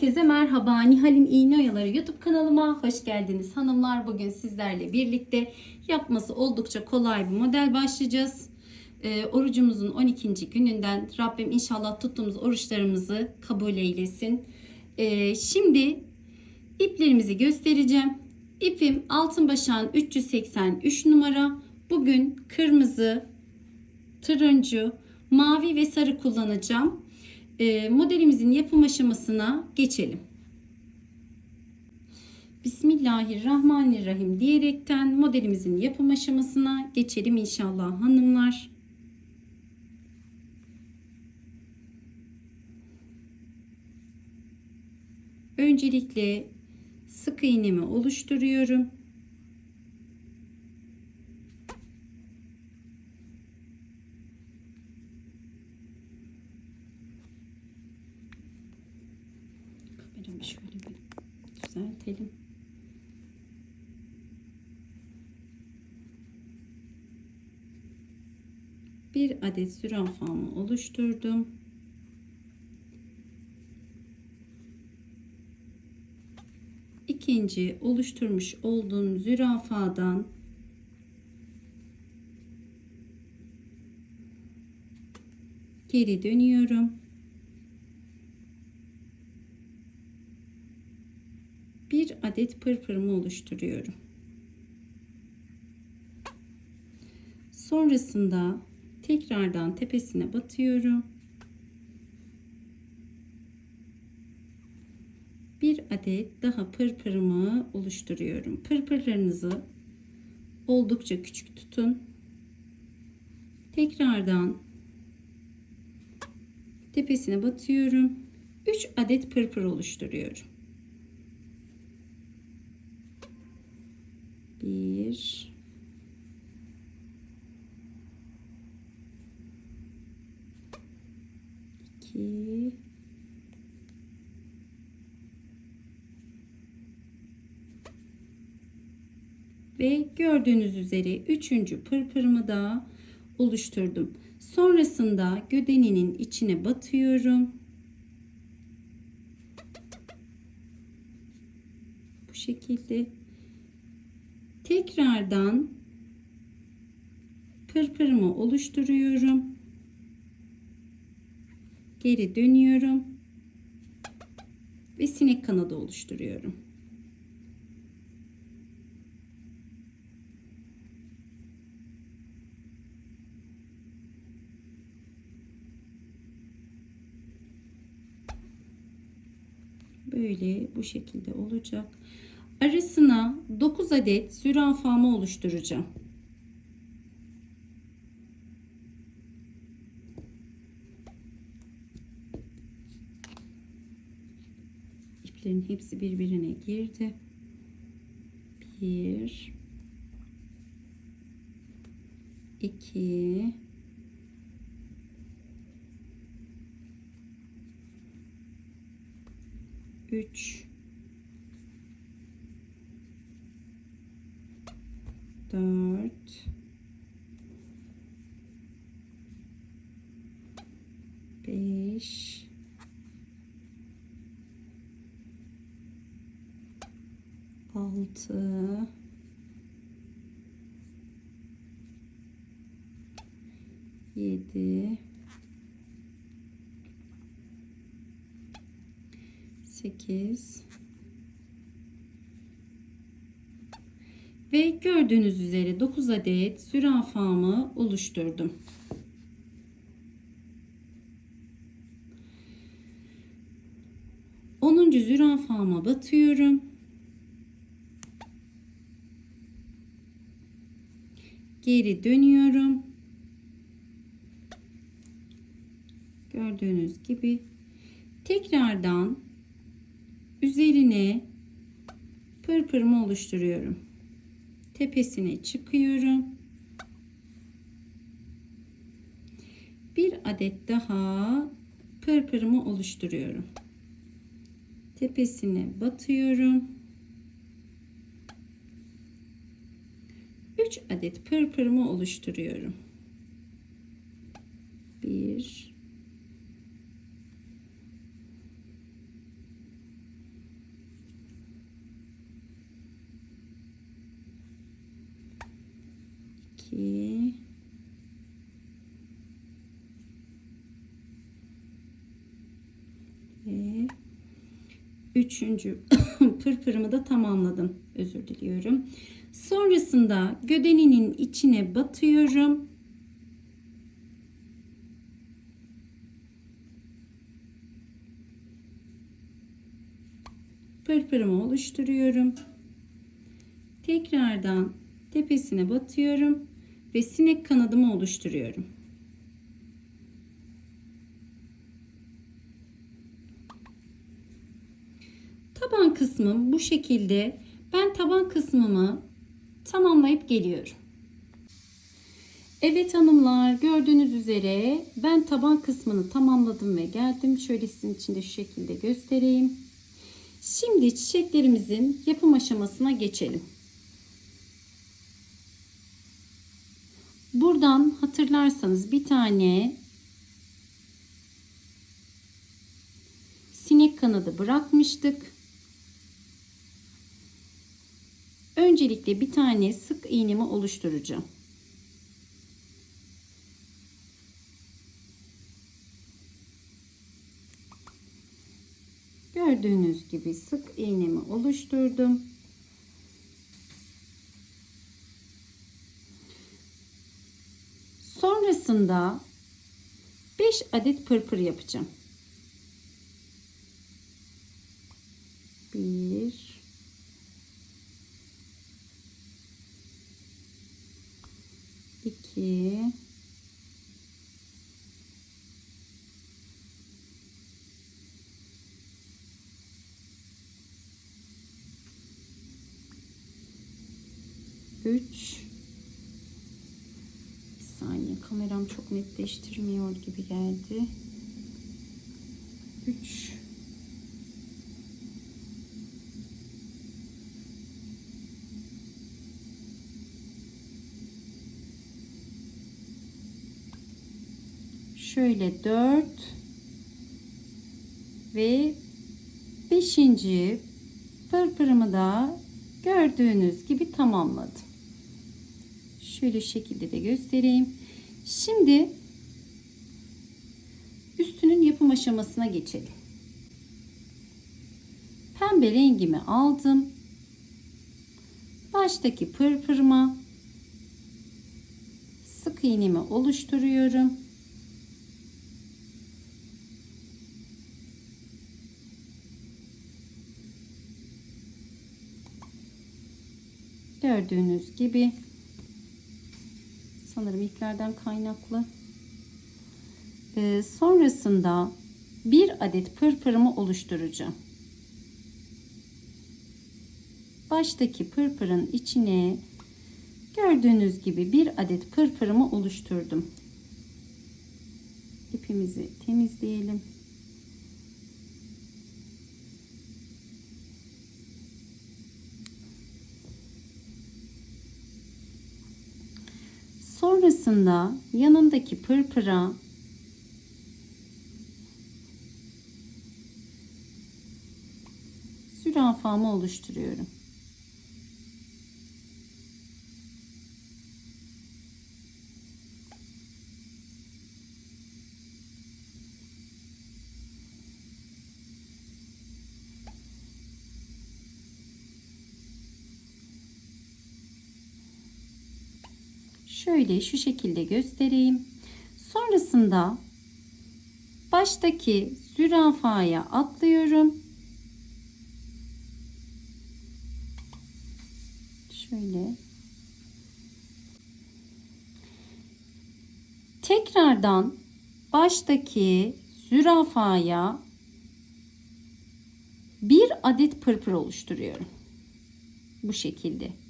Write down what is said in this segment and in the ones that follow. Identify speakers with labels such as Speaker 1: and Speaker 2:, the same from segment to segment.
Speaker 1: Herkese merhaba. Nihal'in İğne Oyaları YouTube kanalıma hoş geldiniz. Hanımlar bugün sizlerle birlikte yapması oldukça kolay bir model başlayacağız. Ee, orucumuzun 12. gününden Rabbim inşallah tuttuğumuz oruçlarımızı kabul eylesin. Ee, şimdi iplerimizi göstereceğim. İpim altın başağın 383 numara. Bugün kırmızı, turuncu, mavi ve sarı kullanacağım. Ee, modelimizin yapım aşamasına geçelim. Bismillahirrahmanirrahim diyerekten modelimizin yapım aşamasına geçelim inşallah hanımlar. Öncelikle sık iğnemi oluşturuyorum. Kameramı şöyle bir düzeltelim. Bir adet zürafamı oluşturdum. İkinci oluşturmuş olduğum zürafadan geri dönüyorum. bir adet pırpırımı oluşturuyorum. Sonrasında tekrardan tepesine batıyorum. Bir adet daha pırpırımı oluşturuyorum. Pırpırlarınızı oldukça küçük tutun. Tekrardan tepesine batıyorum. 3 adet pırpır oluşturuyorum. Bir. İki, Ve gördüğünüz üzere üçüncü pırpırımı da oluşturdum. Sonrasında gödeninin içine batıyorum. Bu şekilde tekrardan pırpırımı oluşturuyorum. Geri dönüyorum. Ve sinek kanadı oluşturuyorum. Böyle bu şekilde olacak arasına 9 adet zürafamı oluşturacağım. İplerin hepsi birbirine girdi. Bir, iki, üç, dört. Beş altı yedi sekiz Ve gördüğünüz üzere 9 adet zürafamı oluşturdum. Onuncu zürafama batıyorum. Geri dönüyorum. Gördüğünüz gibi tekrardan üzerine pırpırımı oluşturuyorum tepesine çıkıyorum. Bir adet daha pırpırımı oluşturuyorum. Tepesine batıyorum. 3 adet pırpırımı oluşturuyorum. 1 2 ve üçüncü pırpırımı da tamamladım. Özür diliyorum. Sonrasında gödeninin içine batıyorum. Pırpırımı oluşturuyorum. Tekrardan tepesine batıyorum ve sinek kanadımı oluşturuyorum. Taban kısmım bu şekilde. Ben taban kısmımı tamamlayıp geliyorum. Evet hanımlar gördüğünüz üzere ben taban kısmını tamamladım ve geldim. Şöyle sizin için de şu şekilde göstereyim. Şimdi çiçeklerimizin yapım aşamasına geçelim. Buradan hatırlarsanız bir tane sinek kanadı bırakmıştık. Öncelikle bir tane sık iğnemi oluşturacağım. Gördüğünüz gibi sık iğnemi oluşturdum. Sonrasında 5 adet pırpır yapacağım. 1 2 3 Bir saniye kameram çok netleştirmiyor gibi geldi. 3 Şöyle 4 ve 5. pırpırımı da gördüğünüz gibi tamamladım. Şöyle şekilde de göstereyim. Şimdi üstünün yapım aşamasına geçelim. Pembe rengimi aldım. Baştaki pırpırıma sık iğnemi oluşturuyorum. Gördüğünüz gibi sanırım iplerden kaynaklı. Ee, sonrasında bir adet pırpırımı oluşturacağım. Baştaki pırpırın içine gördüğünüz gibi bir adet pırpırımı oluşturdum. İpimizi temizleyelim. Sonrasında yanındaki pırpıra zürafamı oluşturuyorum. Şöyle şu şekilde göstereyim. Sonrasında baştaki zürafaya atlıyorum. Şöyle. Tekrardan baştaki zürafaya bir adet pırpır oluşturuyorum. Bu şekilde.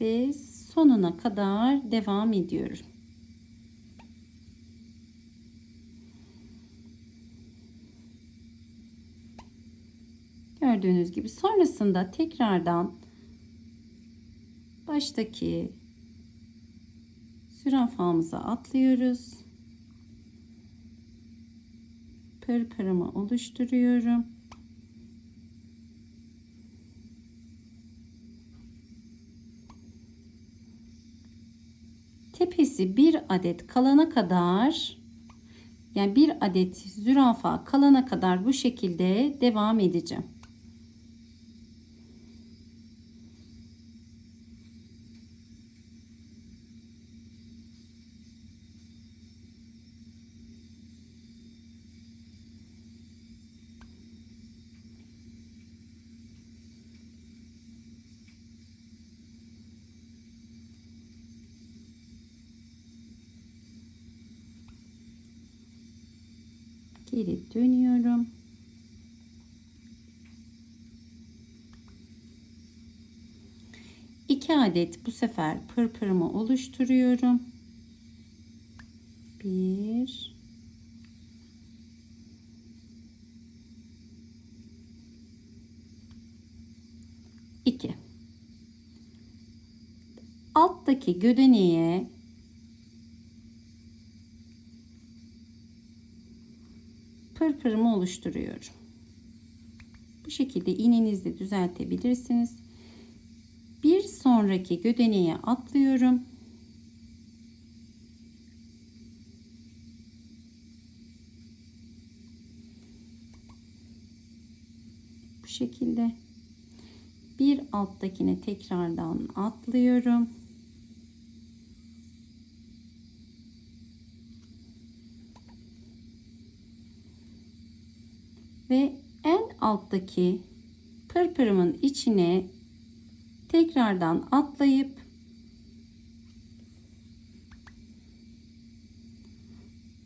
Speaker 1: Ve sonuna kadar devam ediyorum. Gördüğünüz gibi sonrasında tekrardan baştaki zürafamıza atlıyoruz. Pırpırımı oluşturuyorum. Tepesi bir adet kalana kadar yani bir adet zürafa kalana kadar bu şekilde devam edeceğim. Geri dönüyorum. İki adet bu sefer pırpırımı oluşturuyorum. Bir. iki. Alttaki gödeneğe pırpırımı oluşturuyorum. Bu şekilde iğnenizle düzeltebilirsiniz. Bir sonraki gödeneğe atlıyorum. Bu şekilde bir alttakine tekrardan atlıyorum. Ve en alttaki pırpırımın içine tekrardan atlayıp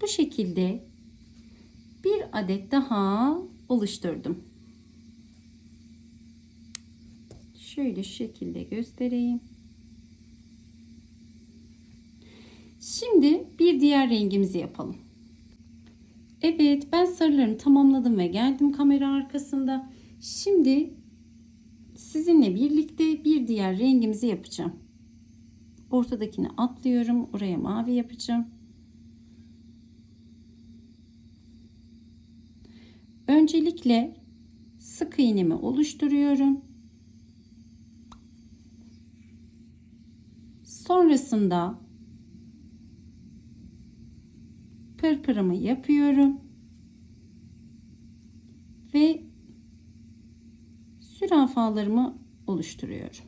Speaker 1: bu şekilde bir adet daha oluşturdum. Şöyle şu şekilde göstereyim. Şimdi bir diğer rengimizi yapalım. Evet ben sarılarımı tamamladım ve geldim kamera arkasında. Şimdi sizinle birlikte bir diğer rengimizi yapacağım. Ortadakini atlıyorum. Oraya mavi yapacağım. Öncelikle sık iğnemi oluşturuyorum. Sonrasında pırpırımı yapıyorum. Ve zürafalarımı oluşturuyorum.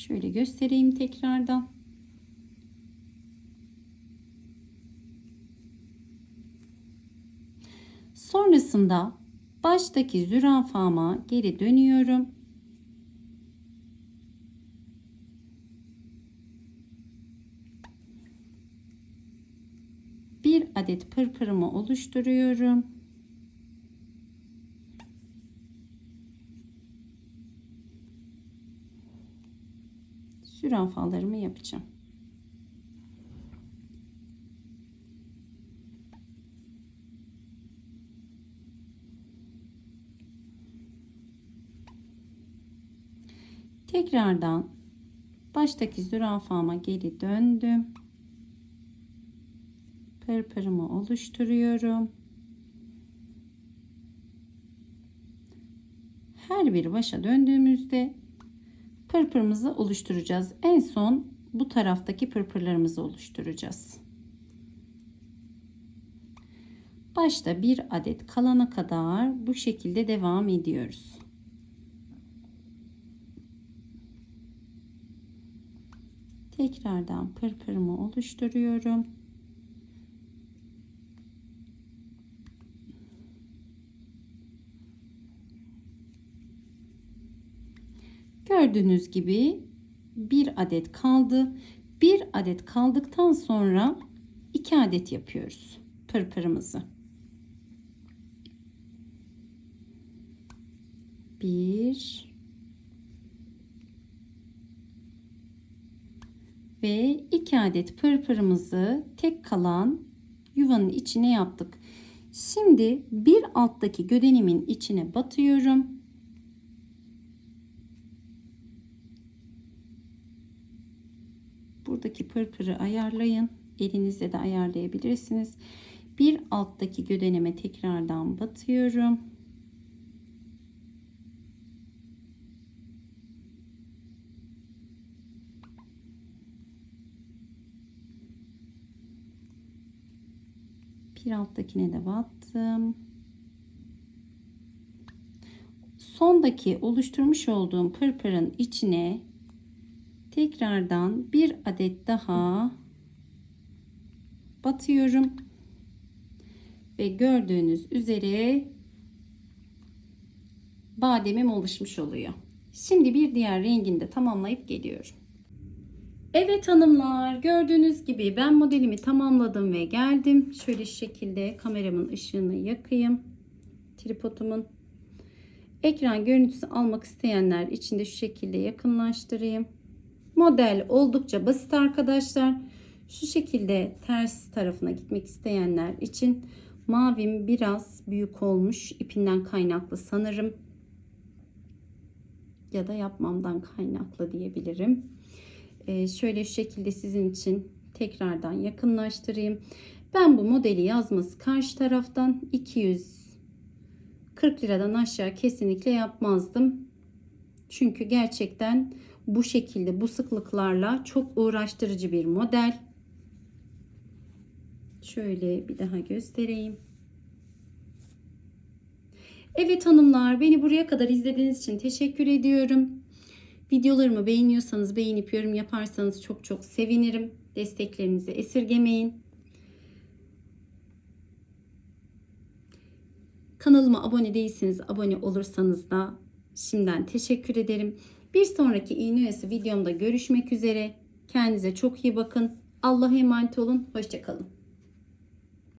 Speaker 1: Şöyle göstereyim tekrardan. Sonrasında baştaki zürafama geri dönüyorum. Bir adet pırpırımı oluşturuyorum. Zürafalarımı yapacağım. Tekrardan baştaki zürafama geri döndüm. Pırpırımı oluşturuyorum. Her bir başa döndüğümüzde pırpırımızı oluşturacağız. En son bu taraftaki pırpırlarımızı oluşturacağız. Başta bir adet kalana kadar bu şekilde devam ediyoruz. Tekrardan pırpırımı oluşturuyorum. Gördüğünüz gibi bir adet kaldı. Bir adet kaldıktan sonra iki adet yapıyoruz pırpırımızı. Bir ve iki adet pırpırımızı tek kalan yuvanın içine yaptık. Şimdi bir alttaki gödenimin içine batıyorum Buradaki pırpırı ayarlayın. Elinizle de ayarlayabilirsiniz. Bir alttaki gödeneme tekrardan batıyorum. Bir alttakine de battım. Sondaki oluşturmuş olduğum pırpırın içine tekrardan bir adet daha batıyorum. Ve gördüğünüz üzere bademim oluşmuş oluyor. Şimdi bir diğer rengini de tamamlayıp geliyorum. Evet hanımlar gördüğünüz gibi ben modelimi tamamladım ve geldim. Şöyle şekilde kameramın ışığını yakayım. Tripodumun. Ekran görüntüsü almak isteyenler için de şu şekilde yakınlaştırayım. Model oldukça basit arkadaşlar. Şu şekilde ters tarafına gitmek isteyenler için mavim biraz büyük olmuş. ipinden kaynaklı sanırım. Ya da yapmamdan kaynaklı diyebilirim. Ee, şöyle şu şekilde sizin için tekrardan yakınlaştırayım. Ben bu modeli yazması karşı taraftan 240 liradan aşağı kesinlikle yapmazdım. Çünkü gerçekten bu şekilde bu sıklıklarla çok uğraştırıcı bir model. Şöyle bir daha göstereyim. Evet hanımlar beni buraya kadar izlediğiniz için teşekkür ediyorum. Videolarımı beğeniyorsanız beğenip yorum yaparsanız çok çok sevinirim. Desteklerinizi esirgemeyin. Kanalıma abone değilseniz abone olursanız da şimdiden teşekkür ederim. Bir sonraki iğne oyası videomda görüşmek üzere. Kendinize çok iyi bakın. Allah'a emanet olun. Hoşçakalın.